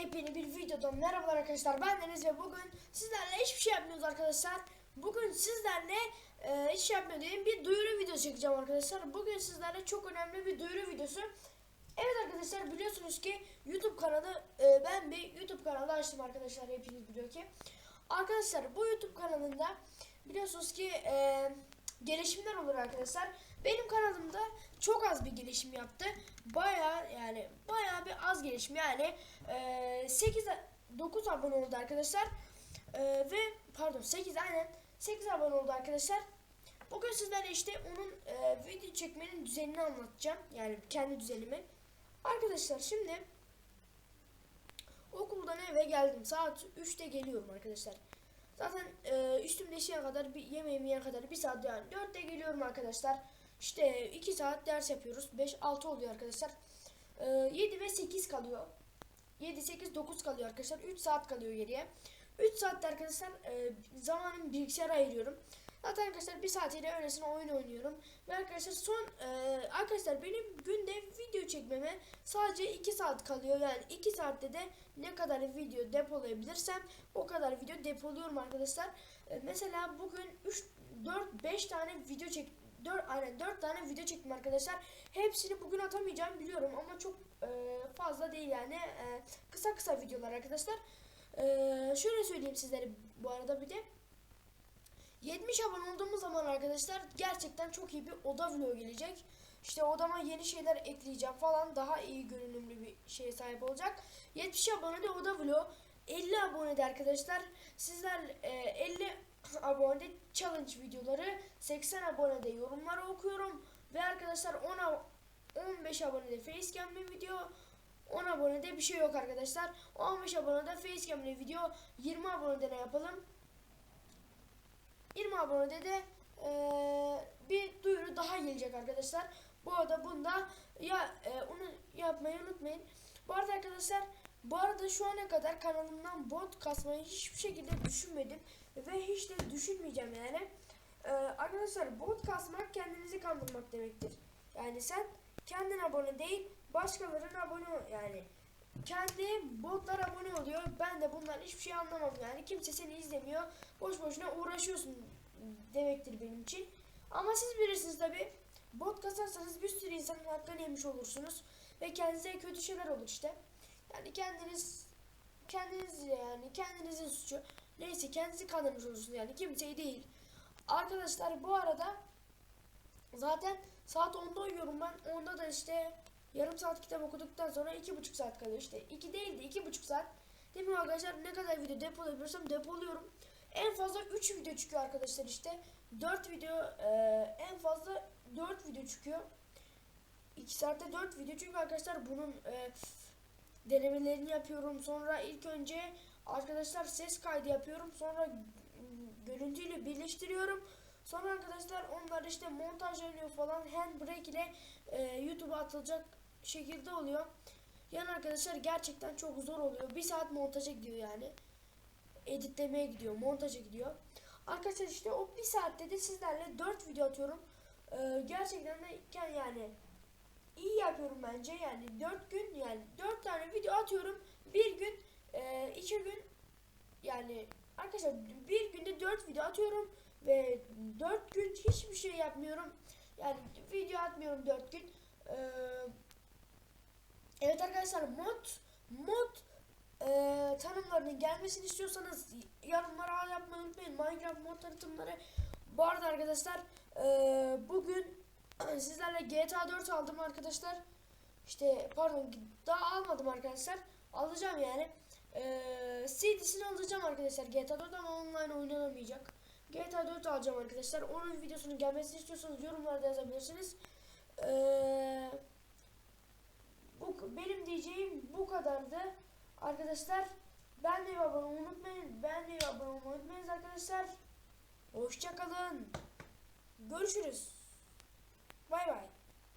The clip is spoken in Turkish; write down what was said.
yepyeni bir videoda merhabalar arkadaşlar ben Deniz ve bugün sizlerle hiçbir şey yapmıyoruz arkadaşlar. Bugün sizlerle e, hiç şey bir duyuru videosu çekeceğim arkadaşlar. Bugün sizlerle çok önemli bir duyuru videosu. Evet arkadaşlar biliyorsunuz ki YouTube kanalı e, ben bir YouTube kanalı açtım arkadaşlar hepiniz biliyor ki. Arkadaşlar bu YouTube kanalında biliyorsunuz ki e, gelişimler olur arkadaşlar. Benim kanalımda çok az bir gelişim yaptı. Baya yani baya bir az gelişim yani e, 8 9 abone oldu arkadaşlar. E, ve pardon 8 aynen 8 abone oldu arkadaşlar. Bugün sizlerle işte onun e, video çekmenin düzenini anlatacağım. Yani kendi düzenimi. Arkadaşlar şimdi okuldan eve geldim. Saat 3'te geliyorum arkadaşlar. Zaten e, üstüm değişene kadar bir yemeğimi yiyene kadar bir saat yani 4'te geliyorum arkadaşlar. İşte 2 saat ders yapıyoruz. 5-6 oluyor arkadaşlar. E, 7 ve 8 kalıyor. 7, 8, 9 kalıyor arkadaşlar. 3 saat kalıyor geriye. 3 saatte arkadaşlar e, zamanımı bilgisayara ayırıyorum. Zaten arkadaşlar bir saatiyle öylesine oyun oynuyorum. Ve arkadaşlar son e, arkadaşlar benim günde video çekmeme sadece 2 saat kalıyor. Yani 2 saatte de ne kadar video depolayabilirsem o kadar video depoluyorum arkadaşlar. E, mesela bugün 3 4 5 tane video çek 4 aynen 4 tane video çektim arkadaşlar. Hepsini bugün atamayacağım biliyorum ama çok e, fazla değil yani. E, kısa kısa videolar arkadaşlar. E, şöyle söyleyeyim sizlere bu arada bir de 70 abone olduğumuz zaman arkadaşlar gerçekten çok iyi bir oda vlogu gelecek. İşte odama yeni şeyler ekleyeceğim falan daha iyi görünümlü bir şeye sahip olacak. 70 abonede oda vlogu 50 abonede arkadaşlar sizler e, 50 abonede challenge videoları 80 abonede yorumları okuyorum ve arkadaşlar 10 ab- 15 abonede facecam'li video 10 abonede bir şey yok arkadaşlar. 15 abonede facecam'li video 20 abonede ne yapalım? 20 abonede de eee, bir duyuru daha gelecek arkadaşlar. Bu arada bunda ya e, onu yapmayı unutmayın. Bu arada arkadaşlar bu arada şu ana kadar kanalımdan bot kasmayı hiçbir şekilde düşünmedim ve hiç de düşünmeyeceğim yani. Eee, arkadaşlar bot kasmak kendinizi kandırmak demektir. Yani sen kendin abone değil başkalarının abone yani kendi botlar abone oluyor. Ben de bundan hiçbir şey anlamam yani. Kimse seni izlemiyor. Boş boşuna uğraşıyorsun demektir benim için. Ama siz bilirsiniz tabi. Bot kasarsanız bir sürü insanın hakkını yemiş olursunuz. Ve kendinize kötü şeyler olur işte. Yani kendiniz kendiniz yani kendinizin suçu. Neyse kendinizi kandırmış olursunuz yani kimseyi değil. Arkadaşlar bu arada zaten saat 10'da uyuyorum ben. 10'da da işte yarım saat kitap okuduktan sonra iki buçuk saat kalıyor işte. 2 değil de iki buçuk saat. Değil mi arkadaşlar ne kadar video depolayabilirsem depoluyorum. En fazla 3 video çıkıyor arkadaşlar işte. 4 video e, en fazla 4 video çıkıyor. 2 saatte 4 video çünkü arkadaşlar bunun e, denemelerini yapıyorum. Sonra ilk önce arkadaşlar ses kaydı yapıyorum. Sonra görüntüyle birleştiriyorum. Sonra arkadaşlar onlar işte montajlanıyor falan handbrake ile e, YouTube'a atılacak şekilde oluyor. Yani arkadaşlar gerçekten çok zor oluyor. Bir saat montaja gidiyor yani. Editlemeye gidiyor, montaja gidiyor. Arkadaşlar işte o bir saatte de sizlerle 4 video atıyorum. E, gerçekten de yani iyi yapıyorum bence. Yani 4 gün yani 4 tane video atıyorum. Bir gün, 2 gün yani arkadaşlar bir günde 4 video atıyorum ve 4 gün hiçbir şey yapmıyorum. Yani video atmıyorum 4 gün. Ee, evet arkadaşlar mod mod e, tanımlarının gelmesini istiyorsanız yorumlara yapmayı unutmayın. Minecraft mod tanıtımları. Bu arada arkadaşlar e, bugün sizlerle GTA 4 aldım arkadaşlar. İşte pardon daha almadım arkadaşlar. Alacağım yani. Ee, CD'sini alacağım arkadaşlar GTA 4 ama online oynanamayacak. GTA 4 alacağım arkadaşlar. Onun videosunun gelmesini istiyorsanız yorumlarda yazabilirsiniz. Ee, bu benim diyeceğim bu kadardı. Arkadaşlar ben de abone unutmayın. Ben de abone unutmayın arkadaşlar. Hoşçakalın. Görüşürüz. Bay bay.